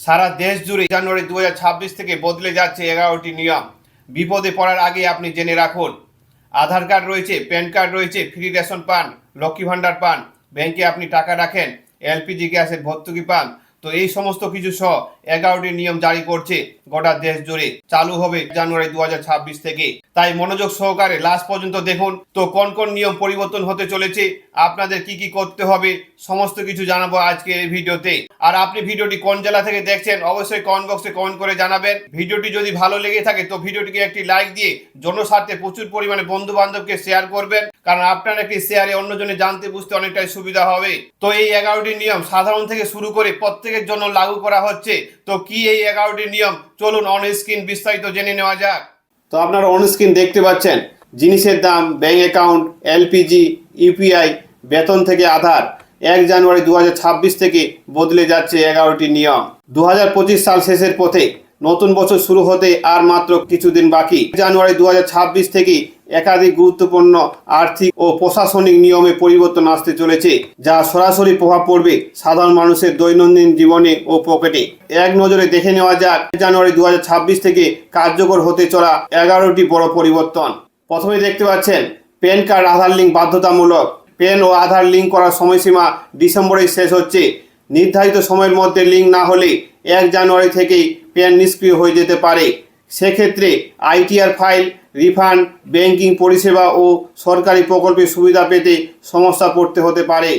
সারা দেশ জুড়ে জানুয়ারি দু হাজার ছাব্বিশ থেকে বদলে যাচ্ছে এগারোটি নিয়ম। বিপদে পড়ার আগে আপনি জেনে রাখুন। আধার কার্ড রয়েছে, প্যান কার্ড রয়েছে, ফ্রি রেশন পান, লক্ষ্মী ভাণ্ডার পান, ব্যাংকে আপনি টাকা রাখেন, এলপিজি গ্যাসের ভর্তুকি পান। তো এই সমস্ত কিছু সহ এগারোটি নিয়ম জারি করছে গোটা দেশ জুড়ে। চালু হবে জানুয়ারি দু হাজার ছাব্বিশ থেকে। তাই মনোযোগ সহকারে লাস্ট পর্যন্ত দেখুন। তো কোন কোন নিয়ম পরিবর্তন হতে চলেছে, আপনাদের কি কি করতে হবে, সমস্ত কিছু জানাব আজকে এই ভিডিওতে। আর আপনি ভিডিওটি কোন জেলা থেকে দেখছেন, অবশ্যই কমেন্ট বক্সে কমেন্ট করে জানাবেন। ভিডিওটি যদি ভালো লেগে থাকে, তো ভিডিওটিকে একটি লাইক দিয়ে জনস্বার্থে প্রচুর পরিমাণে বন্ধু বান্ধবকে শেয়ার করবেন। কারণ আপনার একটি শেয়ারে অন্যজনে জানতে বুঝতে অনেকটাই সুবিধা হবে। তো এই এগারোটি নিয়ম সাধারণ থেকে শুরু করে প্রত্যেকের জন্য লাগু করা হচ্ছে। তো কি এই এগারোটি নিয়ম? চলুন অন স্ক্রিন বিস্তারিত জেনে নেওয়া যাক। তো আপনারা অন স্ক্রিন দেখতে পাচ্ছেন, জিনিসের দাম, ব্যাংক অ্যাকাউন্ট, এলপিজি, ইউপিআই, বেতন থেকে আধার। এক জানুয়ারি দু হাজার ছাব্বিশ থেকে বদলে যাচ্ছে এগারোটি নিয়ম। দু হাজার পঁচিশ সাল শেষের পথে নতুন বছর শুরু হতে আর মাত্র কিছুদিন বাকি। জানুয়ারি দু হাজার ছাব্বিশ থেকে একাধিক গুরুত্বপূর্ণ আর্থিক ও প্রশাসনিক নিয়মে পরিবর্তন আসতে চলেছে, যা সরাসরি প্রভাব পড়বে সাধারণ মানুষের দৈনন্দিন জীবনে ও পকেটে। এক নজরে দেখে নেওয়া যাক, জানুয়ারি দু হাজার ছাব্বিশ থেকে কার্যকর হতে চলা এগারোটি বড় পরিবর্তন। প্রথমে দেখতে পাচ্ছেন, প্যান কার্ড, আধার লিঙ্ক বাধ্যতামূলক। পেন ও আধার লিঙ্ক করার সময়সীমা ডিসেম্বরেই শেষ হচ্ছে। নির্ধারিত সময়ের মধ্যে লিঙ্ক না হলে এক জানুয়ারি থেকেই পেন নিষ্ক্রিয় হয়ে যেতে পারে। সেক্ষেত্রে আইটিআর ফাইল, রিফান্ড, ব্যাংকিং পরিষেবা ও সরকারি প্রকল্পের সুবিধা পেতে সমস্যা পড়তে হতে পারে।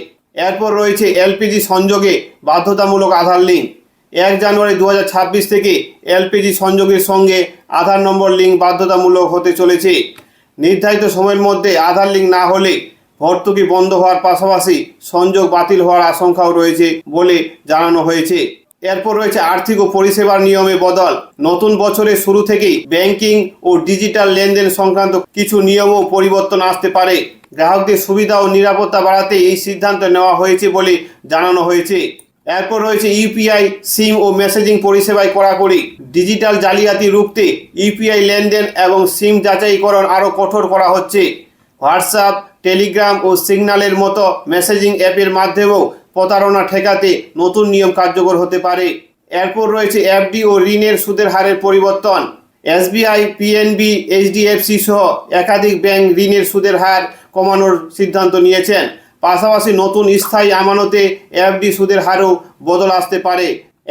এরপর রয়েছে এলপিজি সংযোগে বাধ্যতামূলক আধার লিঙ্ক। এক জানুয়ারি দু হাজার ছাব্বিশ থেকে এলপিজি সংযোগের সঙ্গে আধার নম্বর লিঙ্ক বাধ্যতামূলক হতে চলেছে। নির্ধারিত সময়ের মধ্যে আধার লিঙ্ক না হলে ভর্তুকি বন্ধ হওয়ার পাশাপাশি সংযোগ বাতিল হওয়ার আশঙ্কাও রয়েছে বলে জানানো হয়েছে। এরপর রয়েছে আর্থিক ও পরিষেবার নিয়মে বদল। নতুন বছরের শুরু থেকেই ব্যাংকিং ও ডিজিটাল লেনদেন সংক্রান্ত কিছু নিয়ম ও পরিবর্তন আসতে পারে। গ্রাহকদের সুবিধা ও নিরাপত্তা বাড়াতে এই সিদ্ধান্ত নেওয়া হয়েছে বলে জানানো হয়েছে। এরপর রয়েছে ইউপিআই সিম ও মেসেজিং পরিষেবায় কড়াকড়ি। ডিজিটাল জালিয়াতি রুখতে ইউপিআই লেনদেন এবং সিম যাচাইকরণ আরও কঠোর করা হচ্ছে। হোয়াটসঅ্যাপ টেলিগ্রাম ও সিগন্যালের মতো মেসেজিং অ্যাপের মাধ্যমেও প্রতারণা ঠেকাতে নতুন নিয়ম কার্যকর হতে পারে। এরপর রয়েছে এফডি ও ঋণের সুদের হারের পরিবর্তন। এসবিআই, পিএনবি, এইচডিএফসি সহ একাধিক ব্যাংক ঋণের সুদের হার কমানোর সিদ্ধান্ত নিয়েছেন। পাশাপাশি নতুন স্থায়ী আমানতে এফডি সুদের হারও বদল আসতে পারে।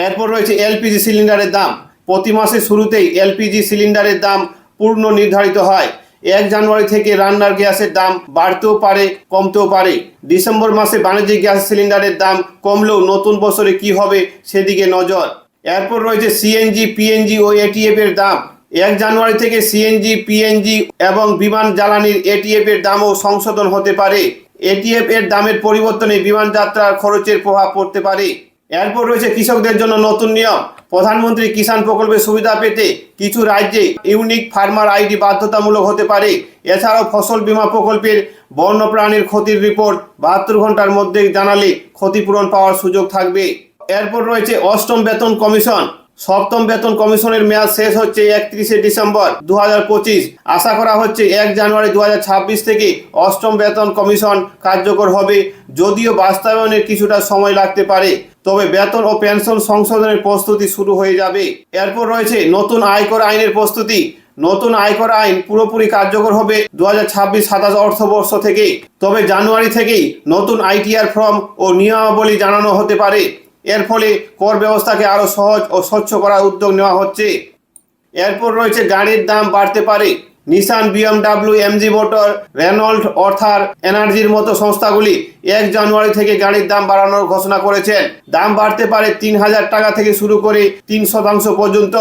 এরপর রয়েছে এলপিজি সিলিন্ডারের দাম। প্রতি মাসের শুরুতেই এলপিজি সিলিন্ডারের দাম পূর্ণ নির্ধারিত হয়। এক জানুয়ারি থেকে রান্নার গ্যাসের দাম বাড়তেও পারে, কমতেও পারে। ডিসেম্বর মাসে বাণিজ্যিক গ্যাস সিলিন্ডারের দাম কমলেও নতুন বছরে কি হবে সেদিকে নজর। এরপর রয়েছে সিএনজি পিএনজি ও এটিএফ এর দাম। এক জানুয়ারি থেকে সিএনজি পিএনজি এবং বিমান জ্বালানির এটিএফ এর দামও সংশোধন হতে পারে। এটিএফ এর দামের পরিবর্তনে বিমান যাত্রার খরচের প্রভাব পড়তে পারে। এরপর রয়েছে কৃষকদের জন্য নতুন নিয়ম। প্রধানমন্ত্রী কিষাণ প্রকল্পের সুবিধা পেতে কিছু রাজ্যে ইউনিক ফার্মার আইডি বাধ্যতামূলক হতে পারে। এছাড়াও ফসল বিমা প্রকল্পের বন্যপ্রাণীর ক্ষতির রিপোর্ট বাহাত্তর ঘণ্টার মধ্যে জানালে ক্ষতিপূরণ পাওয়ার সুযোগ থাকবে। এরপর রয়েছে অষ্টম বেতন কমিশন। সপ্তম বেতন কমিশনের মেয়াদ শেষ হচ্ছে একত্রিশে ডিসেম্বর দু হাজার পঁচিশ। আশা করা হচ্ছে এক জানুয়ারি দু হাজার ছাব্বিশ থেকে অষ্টম বেতন কমিশন কার্যকর হবে, যদিও বাস্তবায়নের কিছুটা সময় লাগতে পারে। তবে বেতন ও পেনশন সংশোধনের প্রস্তুতি শুরু হয়ে যাবে। এরপর রয়েছে নতুন আয়কর আইনের প্রস্তুতি। নতুন আয়কর আইন পুরোপুরি কার্যকর হবে দু হাজার ছাব্বিশ সাতাশ অর্থবর্ষ থেকে। তবে জানুয়ারি থেকেই নতুন আইটিআর ফর্ম ও নিয়মাবলী জানানো হতে পারে। এর ফলে কর ব্যবস্থাকে আরও সহজ ও স্বচ্ছ করার উদ্যোগ নেওয়া হচ্ছে। এরপর রয়েছে গাড়ির দাম বাড়তে পারে। Nissan BMW MG motor Renault Ather এনার্জির মতো সংস্থাগুলি এক জানুয়ারি থেকে গাড়ির দাম বাড়ানোর ঘোষণা করেছেন। দাম বাড়তে পারে তিন হাজার টাকা থেকে শুরু করে তিন শতাংশ পর্যন্ত।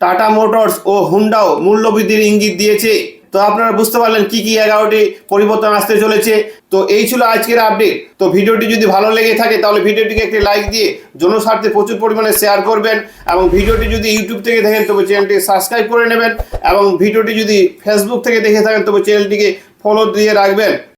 টাটা মোটরস ও হুন্ডাও মূল্যবৃদ্ধির ইঙ্গিত দিয়েছে। তো আপনারা বুঝতে পারলেন কি কি এগারোটি পরিবর্তন আসতে চলেছে। তো এই ছিল আজকের আপডেট তো ভিডিওটি যদি ভালো লেগে থাকে, তাহলে ভিডিওটিকে একটি লাইক দিয়ে জনস্বার্থে প্রচুর পরিমাণে শেয়ার করবেন এবং ভিডিওটি যদি ইউটিউব থেকে দেখেন, তবে চ্যানেলটি সাবস্ক্রাইব করে নেবেন এবং ভিডিওটি যদি ফেসবুক থেকে দেখে থাকেন, তবে চ্যানেলটিকে ফলো দিয়ে রাখবেন।